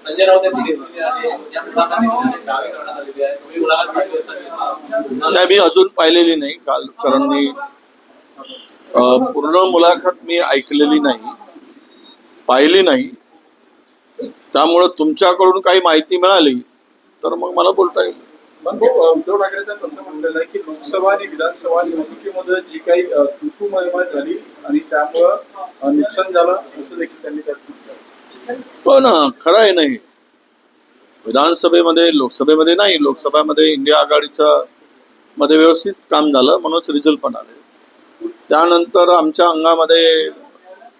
संजय राऊत असं नाही मी अजून पाहिलेली नाही. काल कारण मी पूर्ण मुलाखत मी ऐकलेली नाही. पाहिली नाही. त्यामुळं तुमच्याकडून काही माहिती मिळाली तर मग मला बोलता येईल. भाऊ, उद्धव ठाकरेंचं कसं म्हटलेलं आहे की लोकसभा आणि विधानसभा निवडणुकीमध्ये जी काही तुतू महिमा झाली आणि त्यामुळं नुकसान झालं असं देखील त्यांनी त्यात म्हटलं हो पण खरं आहे नाही विधानसभेमध्ये लोकसभेमध्ये नाही लोकसभेमध्ये इंडिया आघाडीच्या मध्ये व्यवस्थित काम झालं म्हणूनच रिझल्ट पण आले. त्यानंतर आमच्या अंगामध्ये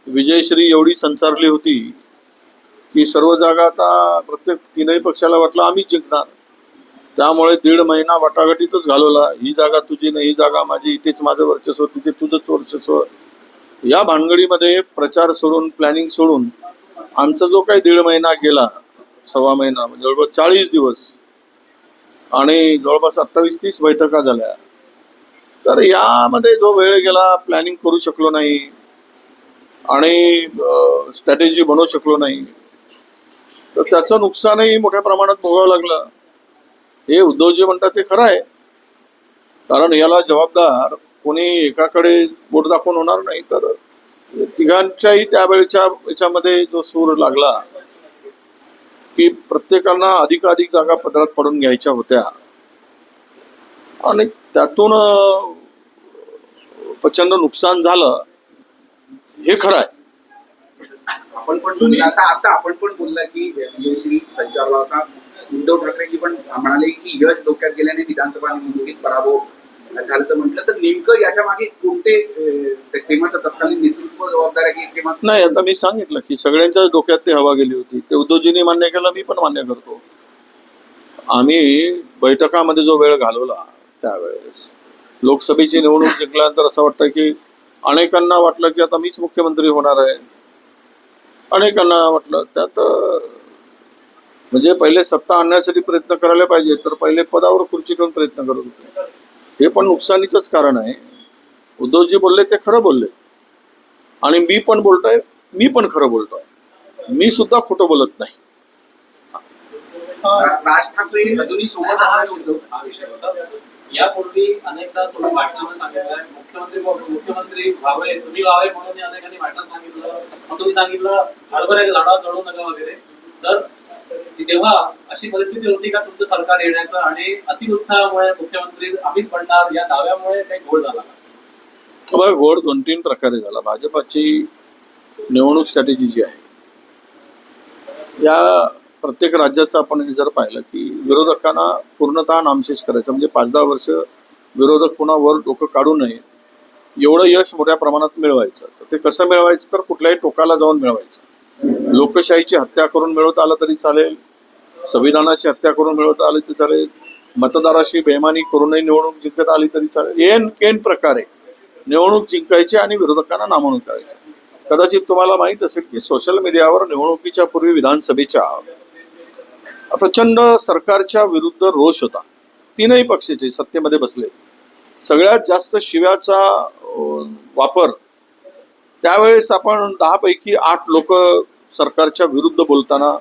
विजयश्री एवढी संचारली होती की सर्व जागा आता प्रत्येक तीनही पक्षाला वाटलं आम्हीच जिंकणार. त्यामुळे दीड महिना वाटाघाटीतच घालवला. ही जागा तुझी नाही ही जागा माझी इथेच माझं वर्चस्व तिथे तुझंच वर्चस्व. या भानगडीमध्ये प्रचार सोडून प्लॅनिंग सोडून आमचा जो काही दीड महिना गेला सव्वा महिना म्हणजे जवळपास चाळीस दिवस आणि जवळपास अठ्ठावीस तीस बैठका झाल्या. तर यामध्ये जो वेळ गेला प्लॅनिंग करू शकलो नाही आणि स्ट्रॅटेजी बनवू शकलो नाही तर त्याचं नुकसानही मोठ्या प्रमाणात भोगावं लागलं. हे उद्धवजी म्हणतात ते खरं आहे. कारण याला जबाबदार कोणी एकाकडे बोट दाखवून होणार नाही तर तिघांच्याही त्यावेळेच्या याच्यामध्ये जो सूर लागला की प्रत्येकांना अधिकाधिक जागा पदरात पडून घ्यायच्या होत्या. आणि त्यातून प्रचंड नुकसान झालं हे खरं आहे. आपण पण आता आता आपण पण बोलला की विजयश्री संचारला होता उद्धव ठाकरेजी पण म्हणाले की यश डोक्यात गेल्याने विधानसभा निवडणुकीत पराभव झालं तर म्हटलं तर नेमकं याच्या मागे कोणते तेव्हाचं तत्कालीन नेतृत्व जबाबदार आहे की नाही आता मी सांगितलं की सगळ्यांच्याच डोक्यात ते हवा गेली होती. ते उद्धवजींनी मान्य केलं मी पण मान्य करतो. आम्ही बैठकामध्ये जो वेळ घालवला त्यावेळेस लोकसभेची निवडणूक जिंकल्यानंतर असं वाटतं की अनेकांना वाटलं की आता मीच मुख्यमंत्री होणार आहे. अनेकांना वाटलं त्यात म्हणजे पहिले सत्ता आणण्यासाठी प्रयत्न करायला पाहिजे तर पहिले पदावर खुर्ची ठेवून प्रयत्न करत होते. हे पण नुकसानीचंच कारण आहे. उद्धवजी बोलले ते खरं बोलले. आणि मी पण बोलतोय मी पण खरं बोलतोय. मी सुद्धा खोटं बोलत नाही. राज ठाकरे अजूनही सोबत हा विषय होता. यापूर्वी अनेकदा तुम्ही भाषणामध्ये सांगितलं मुख्यमंत्री मुख्यमंत्री व्हावे तुम्ही व्हावे म्हणून अनेकांनी भाषणात सांगितलं. मग तुम्ही सांगितलं हरभऱ्या झाडा चढवू नका वगैरे. तर तेव्हा अशी परिस्थिती होती का तुमचं सरकार येण्याचं आणि अतिउत्साहामुळे मुख्यमंत्री आम्हीच बनणार या दाव्यामुळे काही घोळ झाला बघा घोड दोन तीन प्रकारे झाला. भाजपाची निवडणूक स्ट्रॅटेजी जी आहे या प्रत्येक राज्याचं आपण हे जर पाहिलं की विरोधकांना पूर्णतः नामशेष करायचं. म्हणजे पाच दहा वर्ष विरोधक पुन्हा वर डोकं काढू नये एवढं यश मोठ्या प्रमाणात मिळवायचं. तर ते कसं मिळवायचं? तर कुठल्याही टोकाला जाऊन मिळवायचं. लोकशाहीची हत्या करून मिळवता आलं तरी चालेल संविधानाची हत्या करून मिळवता आली तरी चालेल मतदाराशी बेमानी करूनही निवडणूक जिंकत आली तरी चालेल. एन केन प्रकारे निवडणूक जिंकायची आणि विरोधकांना नामवणूक करायची. कदाचित तुम्हाला माहीत असेल की सोशल मीडियावर निवडणुकीच्या पूर्वी विधानसभेच्या प्रचंड सरकारच्या विरुद्ध रोष होता. तीनही पक्षाचे सत्तेमध्ये बसले. सगळ्यात जास्त शिव्याचा वापर त्यावेळेस आपण दहापैकी आठ लोक सरकारच्या विरुद्ध बोलताना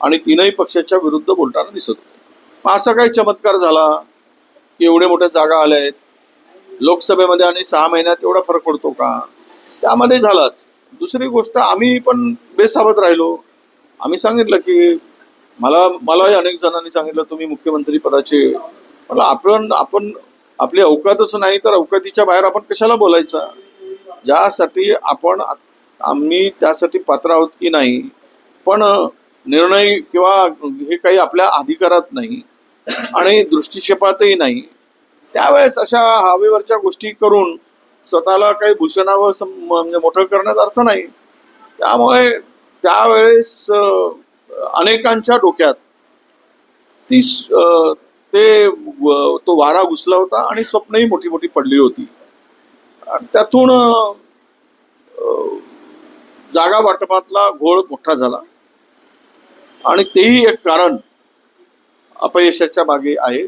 आणि तीनही पक्षाच्या विरुद्ध बोलताना दिसत होते. मग असा काही चमत्कार झाला की एवढे मोठ्या जागा आल्या आहेत. लोकसभेमध्ये आणि सहा महिन्यात एवढा फरक पडतो का? त्यामध्ये झालाच. दुसरी गोष्ट आम्ही पण बेसावत राहिलो. आम्ही सांगितलं की मला मलाही अनेक जणांनी सांगितलं तुम्ही मुख्यमंत्री पदाचे मला आपण आपण आपली अवकातच नाही तर अवकातीच्या बाहेर आपण कशाला बोलायचं? ज्यासाठी आपण आम्ही त्यासाठी पात्र आहोत की नाही पण निर्णय किंवा हे काही आपल्या अधिकारात नाही आणि दृष्टिक्षेपातही नाही त्यावेळेस अशा हवेवरच्या गोष्टी करून स्वतःला काही भूषणावं सम- म्हणजे मोठं करण्यात अर्थ नाही. त्यामुळे त्यावेळेस अनेकांच्या डोक्यात ती ते तो वारा घुसला होता आणि स्वप्नही मोठी मोठी पडली होती. त्यातून जागा वाटपातला घोळ मोठा झाला. आणि तेही एक कारण अपयशाच्या मागे आहे.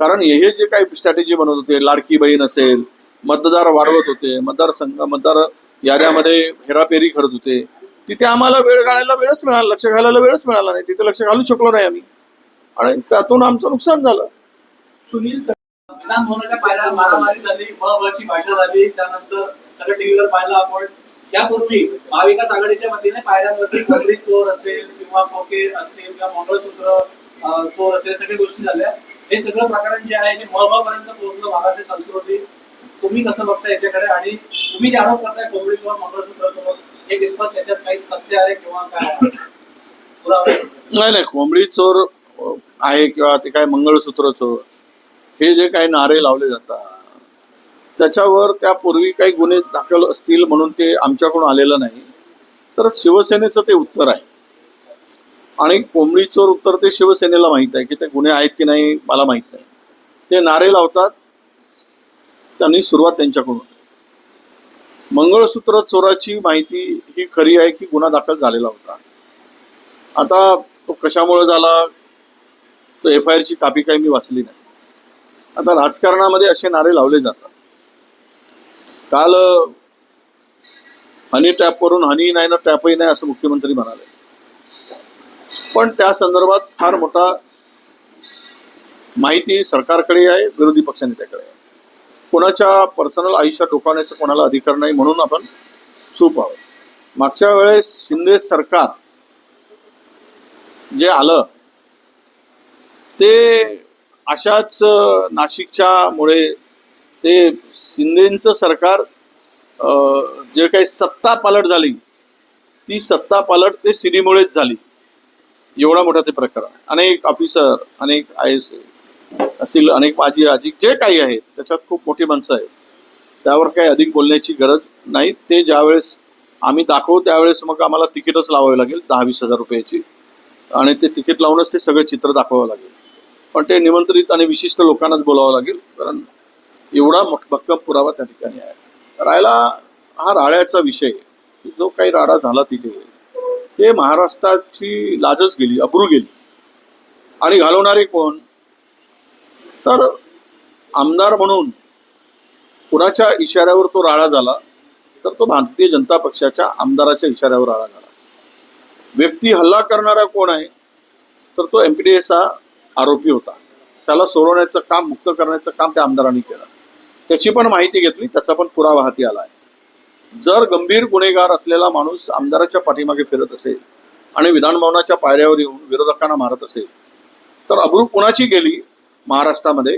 कारण हे जे काही स्ट्रॅटेजी बनवत होते लाडकी बहीण असेल मतदार वाढवत होते मतदारसंघ मतदार याद्यामध्ये हेराफेरी करत होते तिथे आम्हाला वेळ घालायला वेळच मिळाला लक्ष घालायला वेळच मिळाला नाही. तिथे लक्ष घालू शकलो नाही आम्ही. आणि त्यातून आमचं नुकसान झालं. सुनील विधान भवनाच्या पायऱ्या मारामारी झाली महत्वाची भाषा झाली त्यानंतर सगळं टीव्हीवर पाहिलं आपण. यापूर्वी महाविकास आघाडीच्या वतीने पायऱ्यांवरती पगडी चोर असेल किंवा खोके असतील किंवा मंगळसूत्र चोर असेल सगळ्या गोष्टी झाल्या. हे सगळं प्रकरण जे आहे हे पर्यंत पोहोचलं महाराष्ट्र संस्कृती. तुम्ही कसं बघता याच्याकडे? आणि तुम्ही जे आरोप करताय कोंबडी चोर मंगळसूत्र चोर हे कितपत त्याच्यात काही तथ्य आहे किंवा काय नाही नाही कोंबडी चोर आहे किंवा ते काय मंगळसूत्र चोर हे जे काही नारे लावले जातात त्याच्यावर त्यापूर्वी काही गुन्हे दाखल असतील म्हणून ते आमच्याकडून आलेलं नाही. तर शिवसेनेचं ते उत्तर आहे. आणि कोंबडी चोर उत्तर ते शिवसेनेला माहीत आहे की ते गुन्हे आहेत की नाही मला माहीत नाही. ते नारे लावतात त्यांनी सुरुवात त्यांच्याकडून. मंगळसूत्र चोराची माहिती ही खरी आहे की गुन्हा दाखल झालेला होता. आता तो कशामुळे झाला तो एफ आय आरची कापी काही मी वाचली नाही. आता राजकारणामध्ये असे नारे लावले जातात. काल अं, हनी टॅपवरून हनी नाही ना टॅपही नाही असं मुख्यमंत्री म्हणाले. पण त्या संदर्भात फार मोठा माहिती सरकारकडे आहे विरोधी पक्षनेत्याकडे आहे. कोणाच्या पर्सनल आयुष्यात डोकावण्याचा कोणाला अधिकार नाही म्हणून आपण चूप आहोत. मागच्या वेळेस शिंदे सरकार जे आलं ते अशाच नाशिकच्या मुळे ते शिंदेचं सरकार जे काही सत्ता पालट झाली ती सत्ता पालट ते सिडीमुळेच झाली. एवढा मोठा ते प्रकार अनेक ऑफिसर अनेक आय एस असेल अनेक माजी राजी जे काही आहेत त्याच्यात खूप मोठी माणसं आहेत. त्यावर काही अधिक बोलण्याची गरज नाही. ते ज्यावेळेस आम्ही दाखवू त्यावेळेस मग आम्हाला तिकीटच लावावी लागेल दहा वीस हजार रुपयाची. आणि ते तिकीट लावूनच ते सगळं चित्र दाखवावं लागेल. पण ते निमंत्रित आणि विशिष्ट लोकांनाच बोलावं लागेल कारण एवढा मोठ भक्कम पुरावा त्या ठिकाणी आहे. राहिला हा राळ्याचा विषय की जो काही राडा झाला तिथे ते महाराष्ट्राची लाजच गेली अब्रू गेली. आणि घालवणारे कोण? तर आमदार म्हणून कुणाच्या इशाऱ्यावर तो राळा झाला तर तो भारतीय जनता पक्षाच्या आमदाराच्या इशाऱ्यावर राळा झाला. व्यक्ती हल्ला करणारा कोण आहे? तर तो एम पी डी एस हा आरोपी होता. त्याला सोडवण्याचं काम मुक्त करण्याचं काम त्या आमदारांनी केलं. त्याची पण माहिती घेतली त्याचा पण पुरावा हाती आला आहे. जर गंभीर गुन्हेगार असलेला माणूस आमदाराच्या पाठीमागे फिरत असेल आणि विधानभवनाच्या पायऱ्यावर येऊन विरोधकांना मारत असेल तर अब्रू कुणाची गेली महाराष्ट्रामध्ये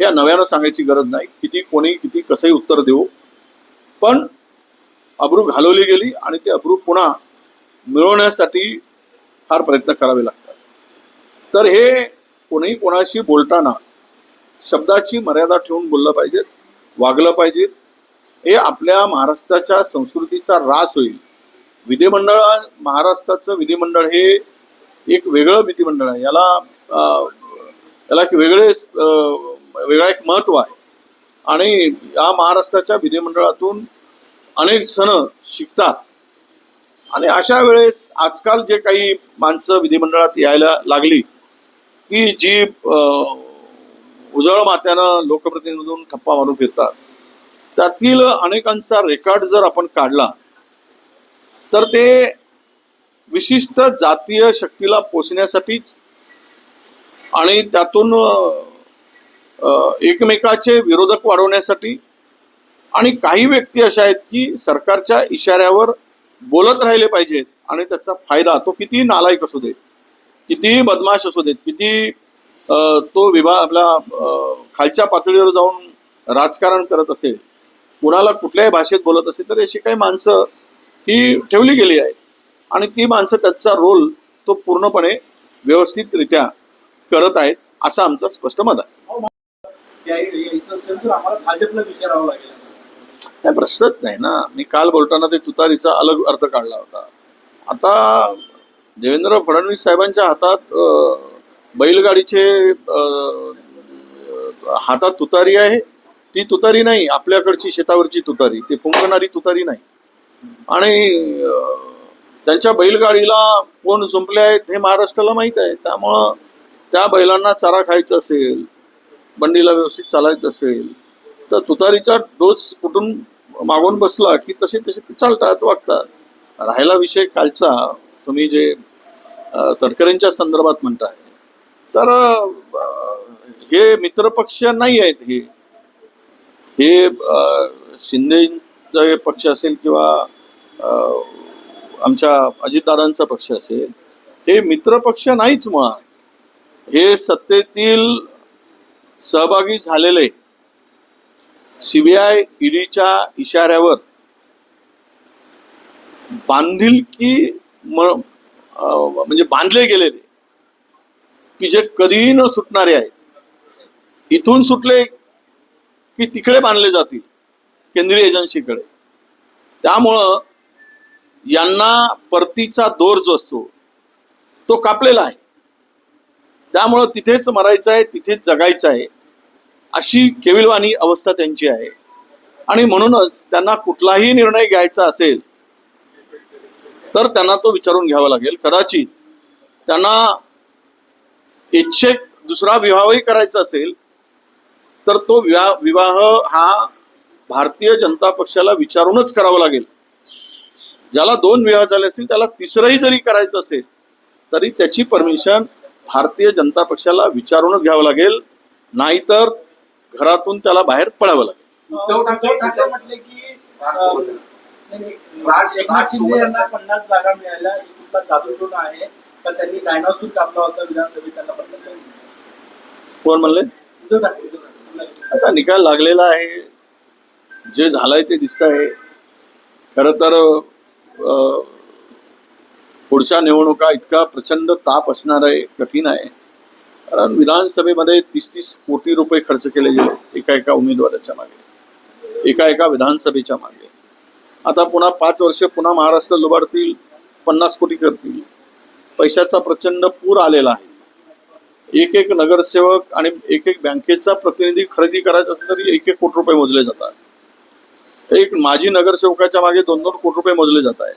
हे नव्यानं सांगायची गरज नाही. किती कोणी किती कसंही उत्तर देऊ. पण अब्रू घालवली गेली आणि ते अब्रू पुन्हा मिळवण्यासाठी फार प्रयत्न करावे लागतात. तर हे कोणी कोणाशी बोलताना शब्दाची मर्यादा ठेवून बोललं पाहिजेत वागलं पाहिजे. हे आपल्या महाराष्ट्राच्या संस्कृतीचा रास होईल. विधिमंडळ महाराष्ट्राचं विधिमंडळ हे एक वेगळं विधिमंडळ आहे. याला याला एक वेगळे वेगळा एक महत्त्व आहे. आणि या महाराष्ट्राच्या विधिमंडळातून अनेक सण शिकतात. आणि अशा वेळेस आजकाल जे काही माणसं विधिमंडळात यायला लागली की जी उजळ मात्यानं लोकप्रतिनिधीतून ठप्पा मारून फिरतात. त्यातील अनेकांचा रेकॉर्ड जर आपण काढला तर ते विशिष्ट जातीय शक्तीला पोचण्यासाठीच आणि त्यातून एकमेकाचे विरोधक वाढवण्यासाठी आणि काही व्यक्ती अशा आहेत की सरकारच्या इशाऱ्यावर बोलत राहिले पाहिजेत आणि त्याचा फायदा तो किती नालायक असू दे कितीही बदमाश असू देत किती तो विभाग आपला खालच्या पातळीवर जाऊन राजकारण करत असेल कुणाला कुठल्याही भाषेत बोलत असेल तर अशी काही माणसं ही ठेवली गेली आहेत आणि ती माणसं त्याचा रोल तो पूर्णपणे व्यवस्थितरित्या करत आहेत असं आमचं स्पष्ट मत आहे. भाजपला विचारावं लागेल काय प्रश्नच नाही ना. मी काल बोलताना ते तुतारीचा अलग अर्थ काढला होता. आता देवेंद्र फडणवीस साहेबांच्या हातात बैलगाडीचे हातात तुतारी आहे. ती तुतारी नाही आपल्याकडची शेतावरची तुतारी ती फुंकणारी तुतारी नाही. आणि त्यांच्या बैलगाडीला कोण जुंपले आहेत हे महाराष्ट्राला माहीत आहे. त्यामुळं त्या बैलांना चारा खायचा असेल बंडीला व्यवस्थित चालायचं असेल तर तुतारीचा डोस कुठून मागून बसला की तसे तसे ते चालतात वागतात. राहिला विषय कालचा. तुम्ही जे तटकरेंच्या तडकरेंच्या संदर्भात म्हणताय तर हे मित्रपक्ष नाही आहेत हे. हे शिंदेचा पक्ष असेल किंवा आमच्या अजितदादांचा पक्ष असेल हे मित्रपक्ष नाहीच मुळात हे सत्तेतील सहभागी झालेले सीबीआय ईडीच्या इशाऱ्यावर बांधिलकी म्हणजे बांधले गेलेले की जे कधीही न सुटणारे आहेत. इथून सुटले की तिकडे बांधले जातील केंद्रीय एजन्सीकडे. त्यामुळं यांना परतीचा दोर जो असतो तो कापलेला आहे. त्यामुळं तिथेच मरायचं आहे तिथेच जगायचं आहे अशी केविलवाणी अवस्था त्यांची आहे. आणि म्हणूनच त्यांना कुठलाही निर्णय घ्यायचा असेल तर त्यांना तो विचारून घ्यावा लागेल. कदाचित त्यांना इच्छेक दुसरा विवाहही करायचा असेल तर तो विवाह विवाह हा भारतीय जनता पक्षाला विचारूनच करावा लागेल. ज्याला दोन विवाह झाले असतील त्याला तिसरंही जरी करायचं असेल तरी त्याची परमिशन भारतीय जनता पक्षाला विचारूनच घ्यावं लागेल. नाहीतर घरातून त्याला बाहेर पडावं लागेल. उद्धव ठाकरे म्हटले की एकनाथ शिंदे यांना पन्नास जागा मिळाल्या जादूटोना आहे. तर त्यांनी डायनासूर कापला होता विधानसभेत त्यांना पन्नास. कोण म्हणले? उद्धव ठाकरे आता निकाल लागलेला आहे. जे झालंय ते दिसत आहे खरं तर पुढच्या निवडणुका इतका प्रचंड ताप असणार आहे कठीण आहे. कारण विधानसभेमध्ये तीस तीस कोटी रुपये खर्च केले गेले एका एका उमेदवाराच्या मागे. एका एका विधानसभेच्या मागे. आता पुन्हा पाच वर्ष पुन्हा महाराष्ट्र लुबाडतील पन्नास कोटी करतील. पैशाचा प्रचंड पूर आलेला आहे. एक एक नगरसेवक आणि एक एक बँकेचा प्रतिनिधी खरेदी करायचा असेल तरी एक एक कोटी रुपये मोजले जातात. एक माजी नगरसेवकाच्या मागे दोन दोन कोटी रुपये मोजले जात आहे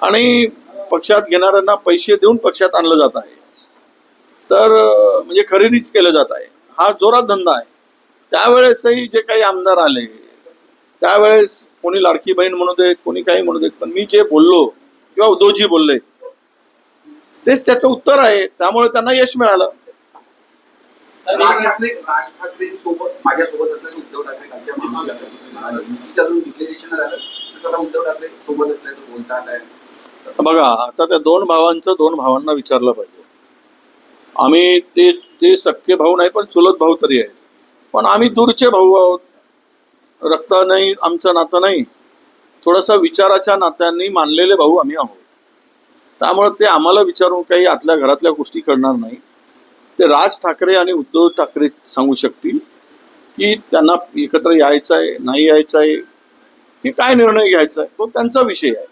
आणि पक्षात घेणाऱ्यांना पैसे देऊन पक्षात आणलं जात आहे. तर म्हणजे खरेदीच केलं जात आहे. हा जोरात धंदा आहे. त्यावेळेसही जे काही आमदार आले त्यावेळेस कोणी लाडकी बहीण म्हणू देत कोणी काही म्हणू देत पण मी जे बोललो किंवा उद्धवजी बोलले तेच त्याचं उत्तर आहे. त्यामुळे त्यांना यश मिळालं. राज ठाकरे राज ठाकरे सोबत माझ्यासोबत असल्याचं उद्धव ठाकरे कालच्या मागणी युतीचं अजून डिक्लेरेशन झालं तर स्वतः उद्धव ठाकरे सोबत असल्याचं बोलतात आहे. बघा आता त्या दोन भावांचं दोन भावांना विचारलं पाहिजे. आम्ही ते ते सख्खे भाऊ नाही पण चुलत भाऊ तरी आहेत. पण आम्ही दूरचे भाऊ आहोत. रक्त नाही आमचं नातं नाही. थोडासा विचाराच्या नात्यांनी मानलेले भाऊ आम्ही आहोत. त्यामुळे ते आम्हाला विचारून काही आतल्या घरातल्या गोष्टी करणार नाही. ते राज ठाकरे आणि उद्धव ठाकरे सांगू शकतील की त्यांना एकत्र यायचं आहे नाही यायचं आहे हे काय निर्णय घ्यायचा आहे तो त्यांचा विषय आहे.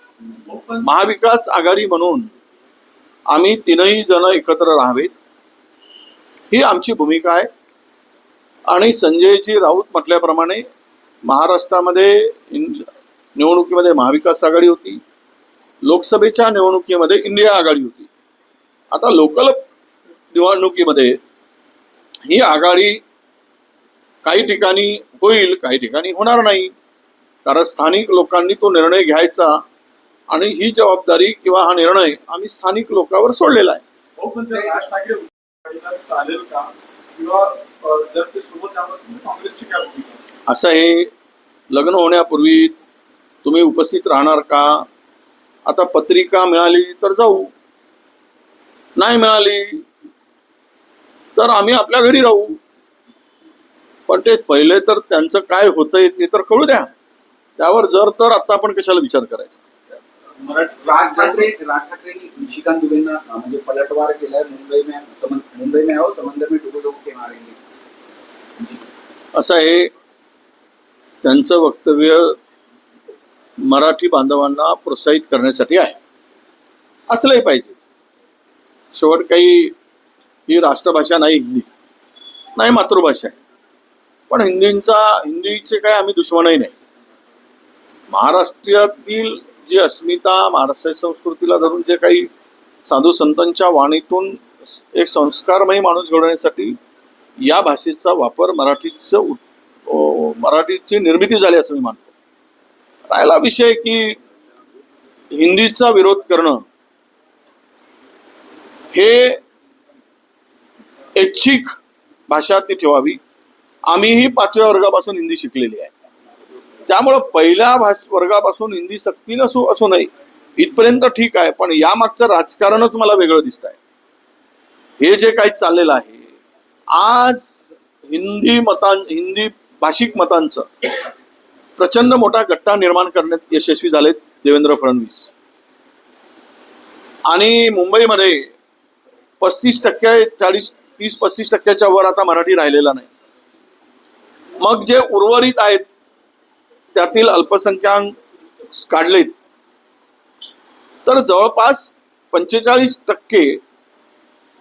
महाविकास आघाडी म्हणून आम्ही तीनही जण एकत्र राहावेत. ही आमची भूमिका आहे. आणि संजयजी राऊत म्हटल्याप्रमाणे महाराष्ट्रामध्ये निवडणुकीमध्ये महाविकास आघाडी होती. लोकसभेच्या निवडणुकीमध्ये इंडिया आघाडी होती. आता लोकल निवडणुकीमध्ये ही आघाडी काही ठिकाणी होईल काही ठिकाणी होणार नाही. कारण स्थानिक लोकांनी तो निर्णय घ्यायचा आणि ही जबाबदारी किंवा हा निर्णय आम्ही स्थानिक लोकांवर सोडलेला आहे. हो असं हे लग्न होण्यापूर्वी तुम्ही उपस्थित राहणार का? आता पत्रिका मिळाली तर जाऊ. नाही मिळाली तर आम्ही आपल्या घरी राहू. पण ते पहिले तर त्यांचं काय होतंय ते तर कळू द्या. त्यावर जर तर आता आपण कशाला विचार करायचा? राज ठाकरे राज ठाकरेंनी निशिकांत दुबेंना म्हणजे पलटवार केलाय मुंबई में मुंबई में आओ समंदर में डुबो डुबो के मारेंगे. असं आहे त्यांचं वक्तव्य मराठी बांधवांना प्रोत्साहित करण्यासाठी आहे. असलंही पाहिजे. शेवट काही ही राष्ट्रभाषा नाही हिंदी. नाही मातृभाषा आहे. पण हिंदींचा हिंदीचे काय आम्ही दुश्मनही नाही. महाराष्ट्रातील जी अस्मिता महाराष्ट्राच्या संस्कृतीला धरून जे काही साधू संतांच्या वाणीतून एक संस्कारमयी माणूस घडवण्यासाठी या भाषेचा वापर मराठीचं मराठीची निर्मिती झाली असं मी मानतो. राहिला विषय की हिंदीचा विरोध करणं हे ऐच्छिक भाषा ती ठेवावी. आम्हीही पाचव्या वर्गापासून हिंदी शिकलेली आहे. त्यामुळं पहिल्या भाष वर्गापासून हिंदी सक्ती नसू असू नाही इथपर्यंत ठीक आहे पण यामागचं राजकारणच मला वेगळं दिसत आहे हे जे काही चाललेलं आहे आज हिंदी मतां हिंदी भाषिक मतांचं. प्रचंड मोठा गट्टा निर्माण करण्यात यशस्वी झालेत देवेंद्र फडणवीस. आणि मुंबईमध्ये पस्तीस टक्के चाळीस तीस पस्तीस टक्क्याच्या वर आता मराठी राहिलेला नाही. मग जे उर्वरित आहेत त्यातील अल्पसंख्याक काढलेत. तर जवळपास पंचेचाळीस टक्के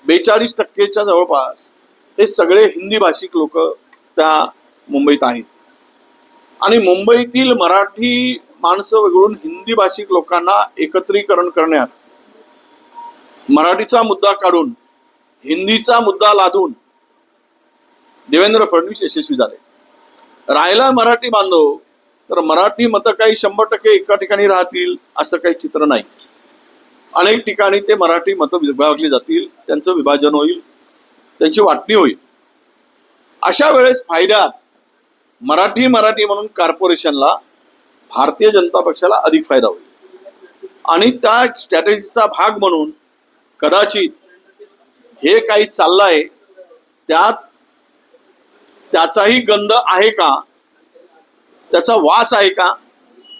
बेचाळीस टक्केच्या जवळपास हे सगळे हिंदी भाषिक लोक त्या मुंबईत आहे. आणि मुंबईतील मराठी माणसं वगळून हिंदी भाषिक लोकांना एकत्रीकरण करण्यात मराठीचा मुद्दा काढून हिंदीचा मुद्दा लादून देवेंद्र फडणवीस यशस्वी झाले. राहिला मराठी बांधव तर मराठी मतं काही शंभर टक्के एका ठिकाणी राहतील असं काही चित्र नाही. अनेक ठिकाणी ते मराठी मतं विभागली जातील त्यांचं विभाजन होईल त्यांची वाटणी होईल. अशा वेळेस फायद्यात मराठी मराठी म्हणून कॉर्पोरेशनला भारतीय जनता पक्षाला अधिक फायदा होईल. आणि त्या स्ट्रॅटेजीचा भाग म्हणून कदाचित हे काही चाललं आहे त्यात त्याचाही गंध आहे का? त्याचा वास आहे का?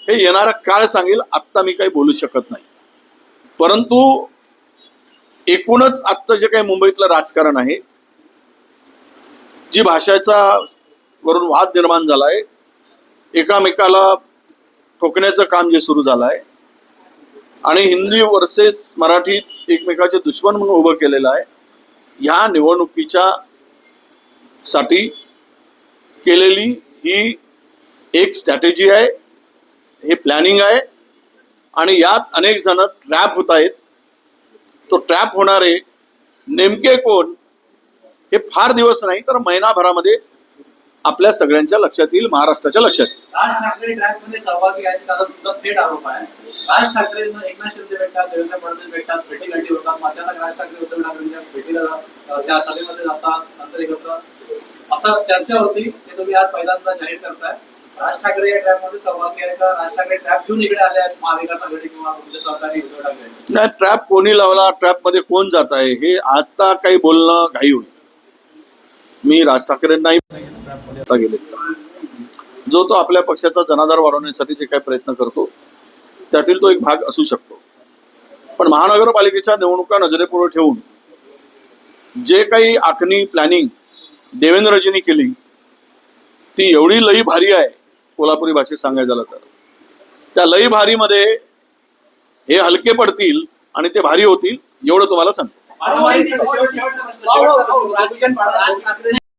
हे येणारा काळ सांगेल आत्ता मी काही बोलू शकत नाही. परंतु एकूणच आजचं जे काही मुंबईतलं राजकारण आहे जी भाषेचा वरून वाद निर्माण झालाय. एकामेकाला ठोकण्याचं काम जे सुरू झालं आहे आणि हिंदी वर्सेस मराठीत एकमेकाचे दुश्मन म्हणून उभं केलेलं आहे. ह्या निवडणुकीच्या साठी केलेली ही एक स्ट्रॅटेजी आहे. हे प्लॅनिंग आहे. आणि यात अनेक जण ट्रॅप होत आहेत. तो ट्रॅप होणारे नेमके कोण हे फार दिवस नाही तर महिनाभरामध्ये आपल्या सगळ्यांच्या लक्षात येईल महाराष्ट्राच्या लक्षात राज ठाकरे ट्रॅकमध्ये सहभागी आहेत त्याचा तुमचा थेट आरोप आहे. राज ठाकरे एकनाथ शिंदे भेटतात देवेंद्र फडणवीस भेटतात भेटीगाठी होतात. अचानक राज ठाकरे उद्धव ठाकरेंच्या भेटीला त्या सभेमध्ये जातात नंतर एकत्र असं चर्चा होती ते तुम्ही आज पहिल्यांदा जाहीर करताय. राज ठाकरे या ट्रॅपमध्ये सहभागी आहे का? राज ठाकरे ट्रॅप घेऊन इकडे आले आहेत महाविकास आघाडी किंवा तुमचे सहकारी उद्धव ठाकरे? नाही ट्रॅप कोणी लावला ट्रॅपमध्ये कोण जात आहे हे आता काही बोलणं घाई होईल. मी राज ठाकरेंनाही गेले. जो तो आपल्या पक्षाचा जनाधार वाढवण्यासाठी जे काही प्रयत्न करतो त्यातील तो एक भाग असू शकतो. पण महानगरपालिकेच्या निवडणुका नजरेपुढे ठेवून जे काही आखणी प्लॅनिंग देवेंद्रजींनी केली ती एवढी लई भारी आहे कोल्हापुरी भाषेत सांगायचं झालं तर. त्या लई भारीमध्ये हे हलके पडतील आणि ते भारी होतील एवढं तुम्हाला सांगतो. माझा शेवट- शेवटचा प्रश्न, शेवटचा प्रश्न. राज ठाकरे